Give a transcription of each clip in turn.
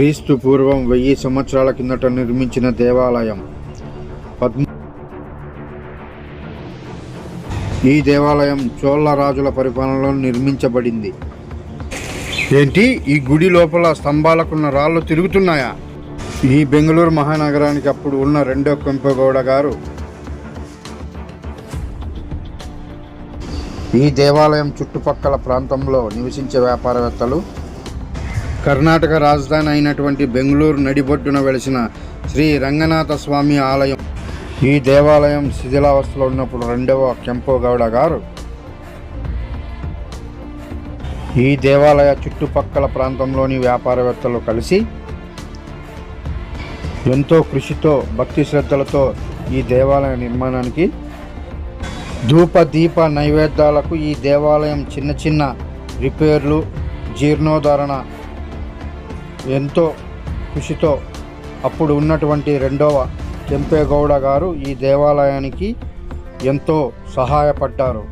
క్రీస్తు పూర్వం వెయ్యి సంవత్సరాల కిందట నిర్మించిన దేవాలయం. పద్మ ఈ దేవాలయం చోళ రాజుల పరిపాలనలో నిర్మించబడింది. ఏంటి? ఈ గుడి లోపల స్తంభాలకున్న రాళ్ళు తిరుగుతున్నాయా? ఈ బెంగళూరు మహానగరానికి అప్పుడు ఉన్న రెండో కెంపగౌడ గారు. ఈ దేవాలయం చుట్టుపక్కల ప్రాంతంలో నివసించే వ్యాపారవేత్తలు కర్ణాటక రాజధాని అయినటువంటి బెంగళూరు నడిబొడ్డున వెలిసిన శ్రీ రంగనాథ స్వామి ఆలయం. ఈ దేవాలయం శిథిలావస్థలో ఉన్నప్పుడు రెండవ కెంపోగౌడ గారు ఈ దేవాలయ చుట్టుపక్కల ప్రాంతంలోని వ్యాపారవేత్తలు కలిసి ఎంతో కృషితో భక్తి శ్రద్ధలతో ఈ దేవాలయ నిర్మాణానికి ధూప దీప నైవేద్యాలకు ఈ దేవాలయం చిన్న చిన్న రిపేర్లు జీర్ణోద్ధరణ ఎంతో కృషితో అప్పుడు ఉన్నటువంటి రెండవ కెంపేగౌడ గారు ఈ దేవాలయానికి ఎంతో సహాయపడ్డారు.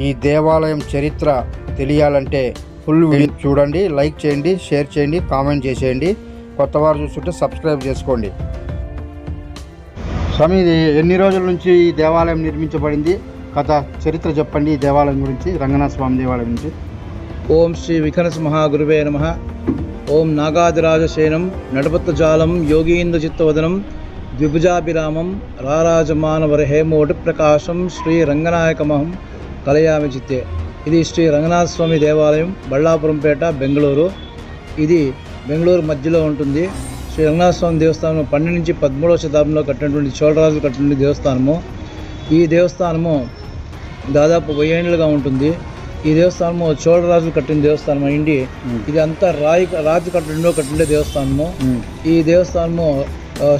ఈ దేవాలయం చరిత్ర తెలియాలంటే ఫుల్ వీడియో చూడండి లైక్ చేయండి షేర్ చేయండి కామెంట్ చేసేయండి. కొత్త వారు చూస్తుంటే సబ్స్క్రైబ్ చేసుకోండి. స్వామి ఇది ఎన్ని రోజుల నుంచి ఈ దేవాలయం నిర్మించబడింది? కథ చరిత్ర చెప్పండి ఈ దేవాలయం గురించి రంగనాథ స్వామి దేవాలయం గురించి. ఓం శ్రీ వికనస మహాగురువే నమ. ఓం నాగాదిరాజశయనం నడపత్రజాలం యోగీంద్రచిత్తవదనం ద్విభుజాభిరామం రారాజమానవర హేమోటి ప్రకాశం శ్రీ రంగనాయకమహం కలయామి చిత్తే ఇది శ్రీ రంగనాథ స్వామి దేవాలయం బళ్ళాపురంపేట బెంగళూరు. ఇది బెంగళూరు మధ్యలో ఉంటుంది. శ్రీ రంగనాథ స్వామి దేవస్థానం పన్నెండు నుంచి పదమూడవ శతాబ్దంలో కట్టినటువంటి చోళరాజులు కట్టినటువంటి దేవస్థానము. ఈ దేవస్థానము దాదాపు వెయ్యేళ్ళుగా ఉంటుంది. ఈ దేవస్థానము చోళరాజులు కట్టిన దేవస్థానం అయింది ఇది అంతా రాయి రాతి కట్టడంలో కట్టిన దేవస్థానము. ఈ దేవస్థానము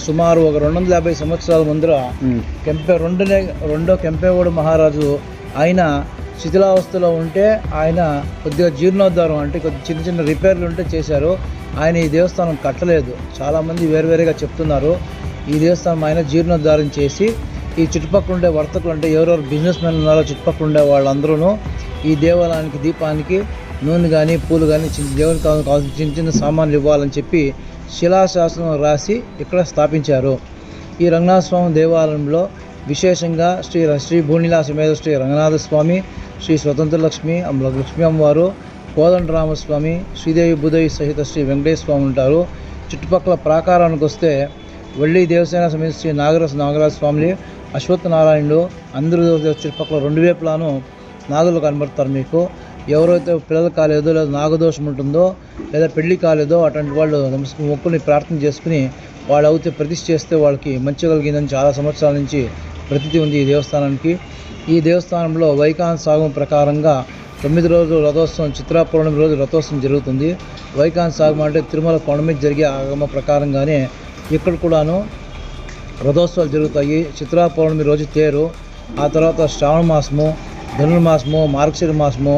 సుమారు ఒక రెండు వందల యాభై సంవత్సరాల ముందర కెంపే రెండునే రెండో కెంపేగౌడ మహారాజు ఆయన శిథిలావస్థలో ఉంటే ఆయన కొద్దిగా జీర్ణోద్ధారం అంటే కొద్ది చిన్న చిన్న రిపేర్లు ఉంటే చేశారు. ఆయన ఈ దేవస్థానం కట్టలేదు. చాలామంది వేరువేరుగా చెప్తున్నారు. ఈ దేవస్థానం ఆయన జీర్ణోద్ధారం చేసి ఈ చుట్టుపక్కల ఉండే వర్తకులు అంటే ఎవరెవరు బిజినెస్ మెన్ ఉన్నారో చుట్టుపక్కల ఉండే వాళ్ళందరూ ఈ దేవాలయానికి దీపానికి నూనె కానీ పూలు కానీ చిన్న దేవునికి కావాల్సిన చిన్న చిన్న సామాన్లు ఇవ్వాలని చెప్పి శిలాశాసనం రాసి ఇక్కడ స్థాపించారు. ఈ రంగనాథ స్వామి దేవాలయంలో విశేషంగా శ్రీ శ్రీ భూనిలా సమేత శ్రీ రంగనాథ స్వామి శ్రీ స్వతంత్ర లక్ష్మి లక్ష్మీ అమ్మవారు కోదండరామస్వామి శ్రీదేవి భూదేవి సహిత శ్రీ వెంకటేశ్వర స్వామి ఉంటారు. చుట్టుపక్కల ప్రాకారానికి వస్తే వెళ్ళి దేవసేన సమేత శ్రీ నాగరస నాగరాజ స్వామి అశ్వత్నారాయణుడు అందరూ చుట్టుపక్కల రెండు వైపులాను నాగులు కనబడతారు మీకు. ఎవరైతే పిల్లలు కాలేదో లేదా నాగదోషం ఉంటుందో లేదా పెళ్ళి కాలేదో అటువంటి వాళ్ళు నమస్క- మొక్కుని ప్రార్థన చేసుకుని వాళ్ళు అవుతే ప్రతిష్ఠ చేస్తే వాళ్ళకి మంచి కలిగిందని చాలా సంవత్సరాల నుంచి ప్రతిథి ఉంది ఈ దేవస్థానానికి. ఈ దేవస్థానంలో వైకాన్ సాగం ప్రకారంగా తొమ్మిది రోజులు రథోత్సవం చిత్రా పౌర్ణమి రోజు రథోత్సవం జరుగుతుంది. వైకాన్ సాగం అంటే తిరుమల కొండ మీద జరిగే ఆగమ ప్రకారంగానే ఇక్కడ కూడాను రథోత్సవాలు జరుగుతాయి. చిత్రా పౌర్ణమి రోజు తేరు ఆ తర్వాత శ్రావణ మాసము ధనుర్మాసము మార్గశిర మాసము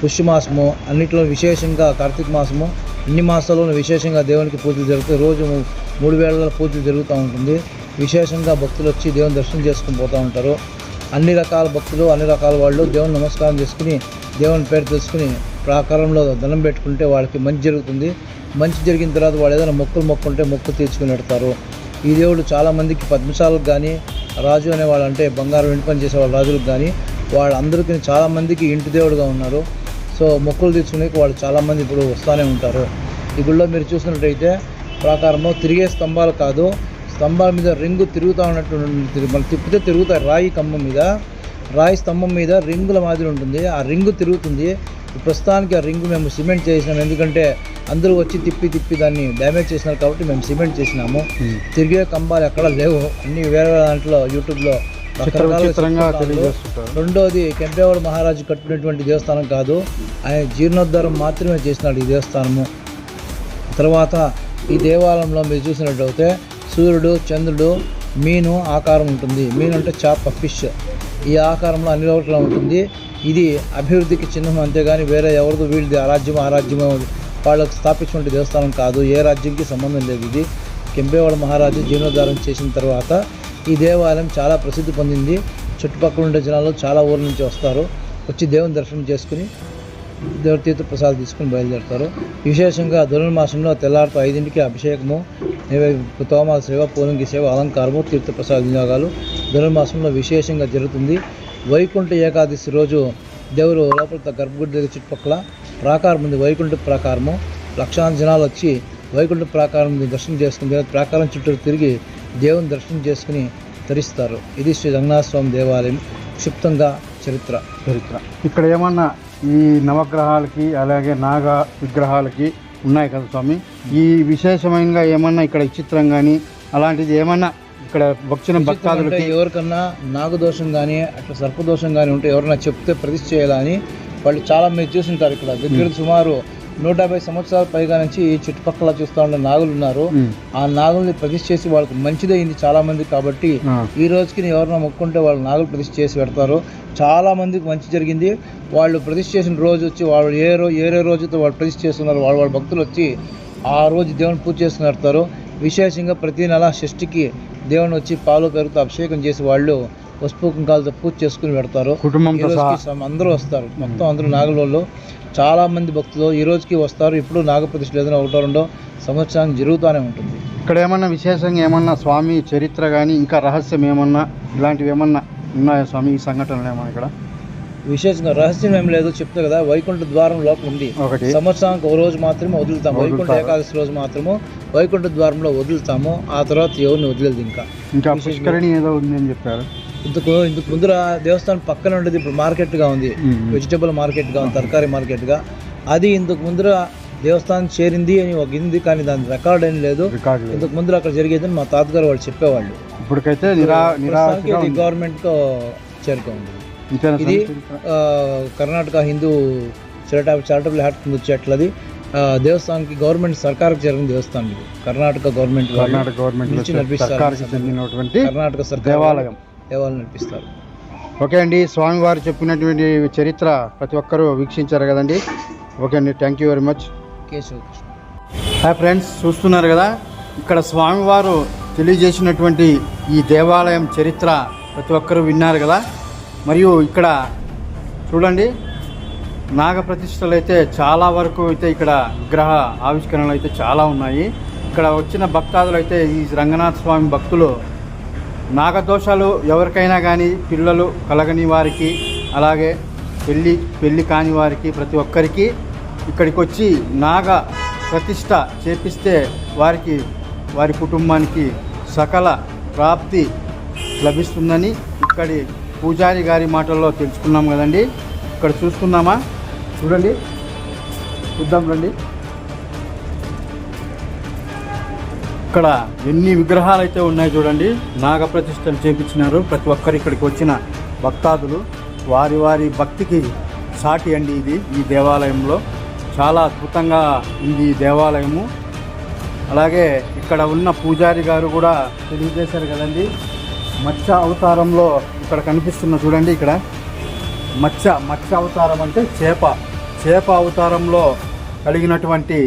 పుష్యమాసము అన్నిట్లో విశేషంగా కార్తీక మాసము. ఇన్ని మాసాల్లోనూ విశేషంగా దేవునికి పూజలు జరుగుతాయి. రోజు మూడు వేళల పూజలు జరుగుతూ ఉంటుంది. విశేషంగా భక్తులు వచ్చి దేవుని దర్శనం చేసుకుని పోతూ ఉంటారు. అన్ని రకాల భక్తులు అన్ని రకాల వాళ్ళు దేవుని నమస్కారం చేసుకుని దేవుని పేరు తెలుసుకుని ప్రాకారంలో దండం పెట్టుకుంటే వాళ్ళకి మంచి జరుగుతుంది. మంచి జరిగిన తర్వాత వాళ్ళు ఏదైనా మొక్కులు మొక్కుంటే మొక్కు తీర్చుకుని పెడతారు. ఈ దేవుడు చాలామందికి పద్మశాలకు కానీ రాజు అనే వాళ్ళు అంటే బంగారం వెంట పని చేసే వాళ్ళ రాజులకు కానీ వాళ్ళందరికీ చాలామందికి ఇంటి దేవుడుగా ఉన్నారు. సో మొక్కులు తీర్చుకునే వాళ్ళు చాలామంది ఇప్పుడు వస్తూనే ఉంటారు. ఈ గుళ్ళో మీరు చూసినట్టయితే ప్రాకారంలో తిరిగే స్తంభాలు కాదు స్తంభాల మీద రింగు తిరుగుతూ ఉన్నట్టు. మనం తిప్పితే తిరుగుతాయి రాయి కంబం మీద రాయి స్తంభం మీద రింగుల మాదిరి ఉంటుంది. ఆ రింగు తిరుగుతుంది. ప్రస్తుతానికి ఆ రింగు మేము సిమెంట్ చేసినాం. ఎందుకంటే అందరూ వచ్చి తిప్పి తిప్పి దాన్ని డ్యామేజ్ చేసినారు కాబట్టి మేము సిమెంట్ చేసినాము. తిరిగే కంబాలు ఎక్కడ లేవు. అన్ని వేరే వేరే దాంట్లో యూట్యూబ్లో చిత్ర రకరకాల విచిత్రంగా చిత్రాలు. తెలియజేస్తుంటారు. రెండోది కెంపేవాడ మహారాజు కట్టినటువంటి దేవస్థానం కాదు. ఆయన జీర్ణోద్ధారం మాత్రమే చేసినాడు ఈ దేవస్థానము. తర్వాత ఈ దేవాలయంలో మీరు చూసినట్టయితే సూర్యుడు చంద్రుడు మీను ఆకారం ఉంటుంది. మీను అంటే చాప ఫిష్. ఈ ఆకారంలో అన్ని చోట్ల ఉంటుంది. ఇది అభివృద్ధికి చిహ్నం అంతేగాని వేరే ఎవరిదో వీళ్ళది అరాజ్యం ఆరాజ్యమో వాళ్ళకు స్థాపించినటువంటి దేవస్థానం కాదు. ఏ రాజ్యంకి సంబంధం లేదు ఇది. కెంపేవాడ మహారాజు జీర్ణోద్ధారం చేసిన తర్వాత ఈ దేవాలయం చాలా ప్రసిద్ధి పొందింది. చుట్టుపక్కల ఉండే జనాలు చాలా ఊర్ల నుంచి వస్తారు. వచ్చి దేవుని దర్శనం చేసుకుని దేవుడి తీర్థ ప్రసాదం తీసుకుని బయలుదేరుతారు. విశేషంగా ధనుర్మాసంలో తెల్లారితో ఐదింటికి అభిషేకము తోమాల సేవ పూలంగి సేవ అలంకారము తీర్థ ప్రసాద వినియోగాలు ధనుర్మాసంలో విశేషంగా జరుగుతుంది. వైకుంఠ ఏకాదశి రోజు దేవుడు లోపల గర్భగుడి దగ్గర చుట్టుపక్కల ప్రాకారం ఉంది. వైకుంఠ ప్రాకారము. లక్షాంత జనాలు వచ్చి వైకుంఠ ప్రాకారం దర్శనం చేసుకుని ప్రాకారం చుట్టూ తిరిగి దేవుని దర్శనం చేసుకుని తరిస్తారు. ఇది శ్రీ రంగనాథ స్వామి దేవాలయం క్షిప్తంగా చరిత్ర. చరిత్ర. ఇక్కడ ఏమన్నా ఈ నవగ్రహాలకి అలాగే నాగ విగ్రహాలకి ఉన్నాయి కదా స్వామి? ఈ విశేషమైన ఏమన్నా ఇక్కడ విచిత్రం కానీ అలాంటిది ఏమన్నా ఇక్కడ అంటే భక్తాదులకి? ఎవరికన్నా నాగదోషం కానీ అట్లా సర్పదోషం కానీ ఉంటే ఎవరైనా చెప్తే ప్రతిష్ఠ చేయాలని వాళ్ళు చాలా మంది చూసింటారు ఇక్కడ. దగ్గర సుమారు నూట యాభై సంవత్సరాల పైగా నుంచి ఈ చుట్టుపక్కల చూస్తూ ఉన్న నాగులు ఉన్నారు. ఆ నాగుల్ని ప్రతిష్ఠ చేసి వాళ్ళకి మంచిదైంది చాలా మంది కాబట్టి. ఈ రోజుకి ఎవరైనా మొక్కుంటే వాళ్ళు నాగులు ప్రతిష్ఠ చేసి పెడతారు చాలా మందికి మంచి జరిగింది వాళ్ళు ప్రతిష్ఠ చేసిన రోజు వచ్చి వాళ్ళు ఏ రోజు ఏ ఏ రోజుతో వాళ్ళు ప్రతిష్ఠ చేస్తున్నారు వాళ్ళ వాళ్ళ భక్తులు వచ్చి ఆ రోజు దేవుని పూజ చేసుకుని పెడతారు విశేషంగా ప్రతి నెల షష్ఠికి దేవుని వచ్చి పాలు పెరుగుతూ అభిషేకం చేసి వాళ్ళు పసుపు కుంకాలతో పూజ చేసుకుని పెడతారు. సమ- అందరూ వస్తారు. మొత్తం అందరూ నాగుల వాళ్ళు చాలా మంది భక్తులు ఈ రోజుకి వస్తారు. ఇప్పుడు నాగప్రతిష్ఠ ఏదైనా ఒకటో రెండో సంవత్సరానికి జరుగుతూనే ఉంటుంది. ఇక్కడ ఏమన్నా విశేషంగా ఏమన్నా స్వామి చరిత్ర కానీ ఇంకా రహస్యం ఏమన్నా ఇలాంటివి ఏమన్నా ఉన్నాయా స్వామి? ఈ సంఘటనలు ఏమన్నా ఇక్కడ? విశేషంగా రహస్యం ఏం లేదు. చెప్తా కదా వైకుంఠ ద్వారం లోపల ఉంది. ఒకటి. సంవత్సరానికి ఒక రోజు మాత్రమే వదులుతాము. వైకుంఠ. ఏకాదశి రోజు మాత్రము వైకుంఠ ద్వారంలో వదులుతాము. ఆ తర్వాత ఎవరిని వదిలేదు ఇంకా? ఇంకా పుష్కరిణి ఏదో ఉంది అని చెప్పారు. ఇందుకు ఇందుకు ముందర దేవస్థానం పక్కన ఉండేది ఇప్పుడు మార్కెట్గా ఉంది. వెజిటబుల్ మార్కెట్గా ఉంది తరకారీ మార్కెట్గా అది ఇందుకు ముందర దేవస్థానం చేరింది అని ఒక ఉంది కానీ దాని రికార్డ్ ఏం లేదు. ఇందుకు ముందర అక్కడ జరిగేదని మా తాతగారు వాళ్ళు చెప్పేవాళ్ళు. ఇప్పటికైతే నిరా నిరాశగా ఉంది. గవర్నమెంట్కు చేరుకుంది ఇంతేనా ఇది కర్ణాటక హిందూ చారిటబుల్ చారిటబుల్ హార్ట్ కింద వచ్చేట్లది. దేవస్థానానికి గవర్నమెంట్ సర్కార్కి జరిగిన దేవస్థానం ఇది. కర్ణాటక గవర్నమెంట్ కర్ణాటక గవర్నమెంట్ కర్ణాటక సర్కార్ దేవాలయం. దేవాలయం నడిపిస్తారు ఓకే అండి స్వామివారు చెప్పినటువంటి చరిత్ర ప్రతి ఒక్కరూ వీక్షించారు కదండి. ఓకే అండి thank you very much Keshava Krishna hi friends చూస్తున్నారు కదా ఇక్కడ స్వామివారు తెలియజేసినటువంటి ఈ దేవాలయం చరిత్ర ప్రతి ఒక్కరూ విన్నారు కదా. మరియు ఇక్కడ చూడండి నాగ ప్రతిష్టలు అయితే చాలా వరకు అయితే ఇక్కడ విగ్రహ ఆవిష్కరణలు అయితే చాలా ఉన్నాయి. ఇక్కడ వచ్చిన భక్తాదులు అయితే ఈ రంగనాథ స్వామి భక్తులు నాగదోషాలు ఎవరికైనా కానీ పిల్లలు కలగని వారికి అలాగే పెళ్ళి పెళ్ళి కాని వారికి ప్రతి ఒక్కరికి ఇక్కడికి వచ్చి నాగ ప్రతిష్ట చేపిస్తే వారికి వారి కుటుంబానికి సకల ప్రాప్తి లభిస్తుందని ఇక్కడి పూజారి గారి మాటల్లో తెలుసుకున్నాం కదండి. ఇక్కడ చూసుకుందామా చూడండి. చూద్దాం రండి. ఇక్కడ ఎన్ని విగ్రహాలు అయితే ఉన్నాయి చూడండి. నాగప్రతిష్టలు చేపించినారు. ప్రతి ఒక్కరు ఇక్కడికి వచ్చిన భక్తాదులు. వారి వారి భక్తికి సాటి అండి ఇది ఈ దేవాలయంలో. చాలా అద్భుతంగా ఉంది ఈ దేవాలయము. అలాగే ఇక్కడ ఉన్న పూజారి గారు కూడా తెలియజేశారు కదండి. మత్స్య అవతారంలో ఇక్కడ కనిపిస్తున్న చూడండి ఇక్కడ. మత్స్య మత్స్య అవతారం అంటే చేప. చేప అవతారంలో కలిగినటువంటి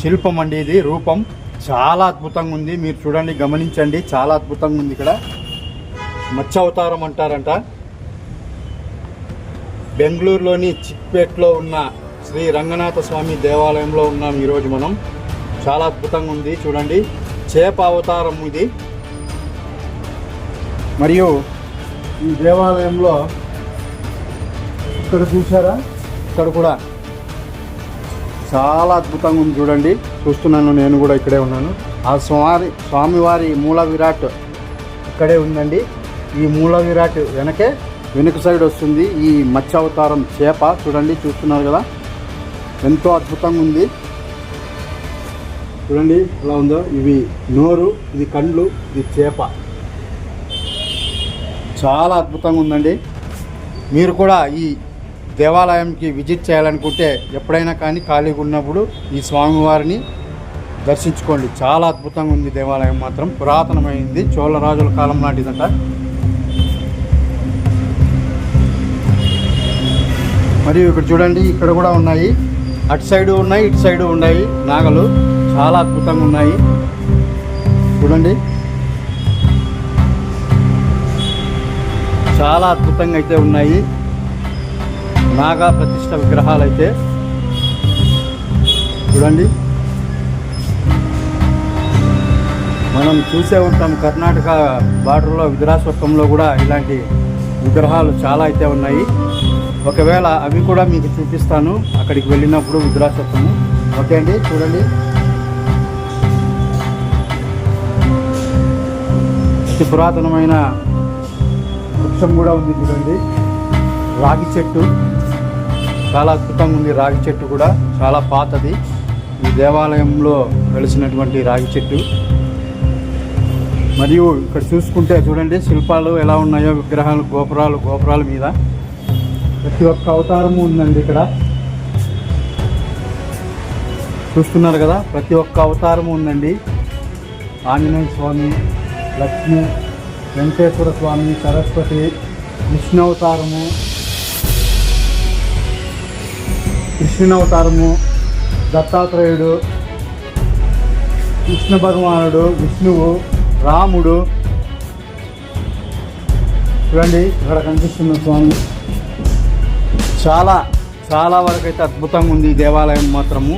శిల్పం అండి ఇది రూపం. చాలా అద్భుతంగా ఉంది. మీరు చూడండి గమనించండి. చాలా అద్భుతంగా ఉంది ఇక్కడ. మత్స్య అవతారం అంటారంట. బెంగళూరులోని చిక్పేట్లో ఉన్న శ్రీ రంగనాథ స్వామి దేవాలయంలో ఉన్నాం ఈరోజు మనం. చాలా అద్భుతంగా ఉంది. చూడండి చేప అవతారం ఇది. మరియు ఈ దేవాలయంలో ఇక్కడ చూసారా ఇక్కడ కూడా చాలా అద్భుతంగా ఉంది చూడండి. చూస్తున్నాను నేను కూడా ఇక్కడే ఉన్నాను. ఆ స్వామి స్వామివారి మూల విరాట్ ఇక్కడే ఉందండి. ఈ మూల విరాట్ వెనకే వెనుక సైడ్ వస్తుంది ఈ మత్స్యావతారం చేప. చూడండి చూస్తున్నారు కదా? ఎంతో అద్భుతంగా ఉంది. చూడండి ఎలా ఉందో? ఇవి నోరు ఇది కండ్లు ఇది చేప. చాలా అద్భుతంగా ఉందండి. మీరు కూడా ఈ దేవాలయంకి విజిట్ చేయాలనుకుంటే ఎప్పుడైనా కానీ ఖాళీగా ఉన్నప్పుడు ఈ స్వామివారిని దర్శించుకోండి. చాలా అద్భుతంగా ఉంది దేవాలయం మాత్రం. పురాతనమైంది. చోళ రాజుల కాలం నాటిదంట. మరియు ఇక్కడ చూడండి ఇక్కడ కూడా ఉన్నాయి. అటు సైడు ఉన్నాయి ఇటు సైడు ఉన్నాయి నాగలు. చాలా అద్భుతంగా ఉన్నాయి. చూడండి. చాలా అద్భుతంగా అయితే ఉన్నాయి. నాగా ప్రతిష్ట విగ్రహాలు అయితే చూడండి. మనం చూసే ఉంటాం కర్ణాటక బార్డర్లో విధురాశ్వత్వంలో కూడా ఇలాంటి విగ్రహాలు చాలా అయితే ఉన్నాయి. ఒకవేళ అవి కూడా మీకు చూపిస్తాను. అక్కడికి వెళ్ళినప్పుడు విధురాశ్వత్వము ఓకే అండి చూడండి. అతి పురాతనమైన వృక్షం కూడా ఉంది చూడండి. రాగి చెట్టు. చాలా అద్భుతంగా ఉంది రాగి చెట్టు కూడా చాలా పాతది. ఈ దేవాలయంలో వెలిసినటువంటి రాగి చెట్టు. మరియు ఇక్కడ చూసుకుంటే చూడండి శిల్పాలు ఎలా ఉన్నాయో విగ్రహాలు గోపురాలు గోపురాల మీద. ప్రతి ఒక్క అవతారము ఉందండి ఇక్కడ. చూస్తున్నారు కదా ప్రతి ఒక్క అవతారము ఉందండి. ఆంజనేయ స్వామి లక్ష్మి వెంకటేశ్వర స్వామి సరస్వతి విష్ణు అవతారము కృష్ణునవతారము దత్తాత్రేయుడు కృష్ణ భగవానుడు విష్ణువు రాముడు. చూడండి ఇక్కడ కనిపిస్తున్న స్వామి. చాలా చాలా వరకు అయితే అద్భుతంగా ఉంది ఈ దేవాలయం మాత్రము.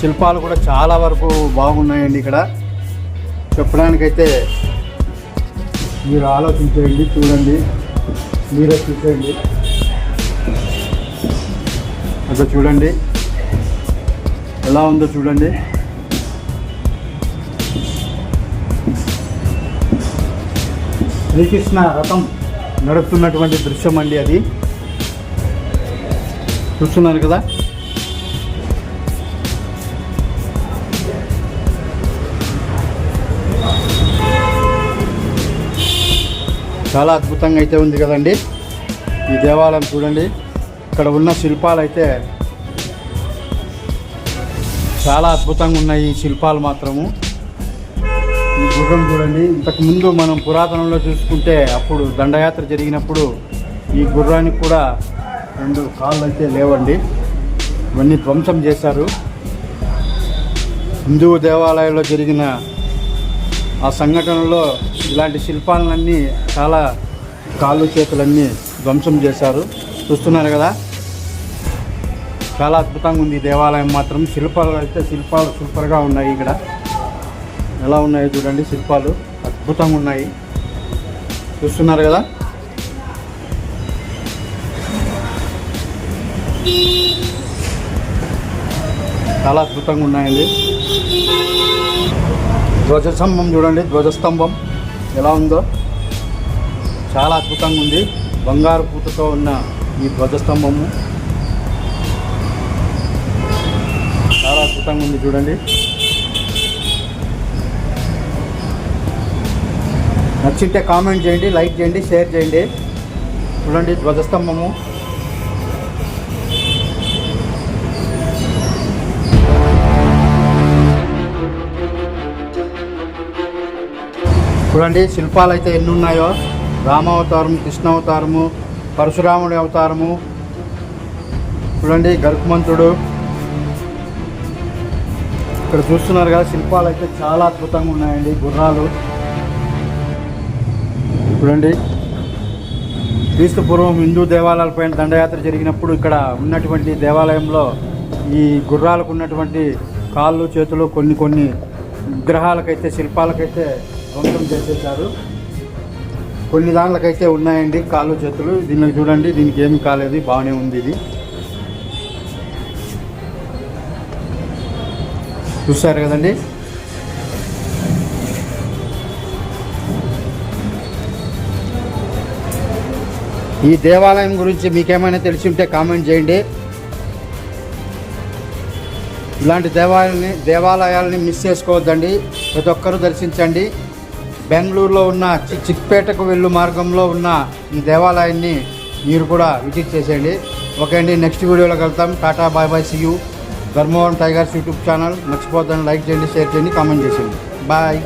శిల్పాలు కూడా చాలా వరకు బాగున్నాయండి ఇక్కడ. చెప్పడానికైతే మీరు ఆలోచించేయండి చూడండి. మీరే చూసేయండి. అదో చూడండి. ఎలా ఉందో చూడండి. శ్రీకృష్ణ రథం నడుపుతున్నటువంటి దృశ్యం అండి అది. చూస్తున్నారు కదా. చాలా అద్భుతంగా అయితే ఉంది కదండి. ఈ దేవాలయం చూడండి. ఇక్కడ ఉన్న శిల్పాలు అయితే చాలా అద్భుతంగా ఉన్నాయి ఈ శిల్పాలు మాత్రము. ఈ గుర్రం చూడండి. ఇంతకు ముందు మనం పురాతనంలో చూసుకుంటే అప్పుడు దండయాత్ర జరిగినప్పుడు ఈ గుర్రానికి కూడా రెండు కాళ్ళు అయితే లేవండి. ఇవన్నీ ధ్వంసం చేశారు. హిందూ దేవాలయంలో జరిగిన ఆ సంఘటనలో ఇలాంటి శిల్పాలన్నీ చాలా కాళ్ళు చేతులన్నీ ధ్వంసం చేశారు. చూస్తున్నారు కదా? చాలా అద్భుతంగా ఉంది. దేవాలయం మాత్రం శిల్పాలు అయితే శిల్పాలు సూపర్గా ఉన్నాయి ఇక్కడ. ఎలా ఉన్నాయో చూడండి శిల్పాలు. అద్భుతంగా ఉన్నాయి. చూస్తున్నారు కదా? చాలా అద్భుతంగా ఉన్నాయండి. ధ్వజస్తంభం చూడండి. ధ్వజస్తంభం ఎలా ఉందో? చాలా అద్భుతంగా ఉంది. బంగారు పూతతో ఉన్న ఈ ధ్వజస్తంభము. అద్భుతంగా ఉంది చూడండి. నచ్చింటే కామెంట్ చేయండి లైక్ చేయండి షేర్ చేయండి. చూడండి ధ్వజస్తంభము. చూడండి శిల్పాలు అయితే ఎన్ని ఉన్నాయో రామావతారం కృష్ణ అవతారము పరశురాముడి అవతారము. చూడండి గరుకుమంతుడు ఇక్కడ చూస్తున్నారు కదా శిల్పాలు అయితే చాలా అద్భుతంగా ఉన్నాయండి గుర్రాలు. చూడండి. క్రీస్తు పూర్వం హిందూ దేవాలయాలపైన దండయాత్ర జరిగినప్పుడు ఇక్కడ ఉన్నటువంటి దేవాలయంలో ఈ గుర్రాలకు ఉన్నటువంటి కాళ్ళు చేతులు కొన్ని కొన్ని విగ్రహాలకైతే శిల్పాలకైతే ధ్వంసం చేసేసారు కొన్ని దాంట్లకైతే ఉన్నాయండి కాళ్ళు చేతులు. దీనికి చూడండి దీనికి ఏమి కాలేదు బాగానే ఉంది ఇది. చూస్తారు కదండి? ఈ దేవాలయం గురించి మీకేమైనా తెలిసి ఉంటే కామెంట్ చేయండి. ఇలాంటి దేవాలయాన్ని దేవాలయాలని మిస్ చేసుకోవద్దండి. ప్రతి ఒక్కరూ దర్శించండి. బెంగళూరులో ఉన్న చి- చిక్పేటకు వెళ్ళు మార్గంలో ఉన్న ఈ దేవాలయాన్ని మీరు కూడా విజిట్ చేసేయండి. ఓకే అండి నెక్స్ట్ వీడియోలో కలుద్దాం. Tata bye bye see you. Dharmavaram tigers YouTube channel. మర్చిపోద్దని like చేయండి షేర్ చేయండి కామెంట్ చేసేయండి. బాయ్.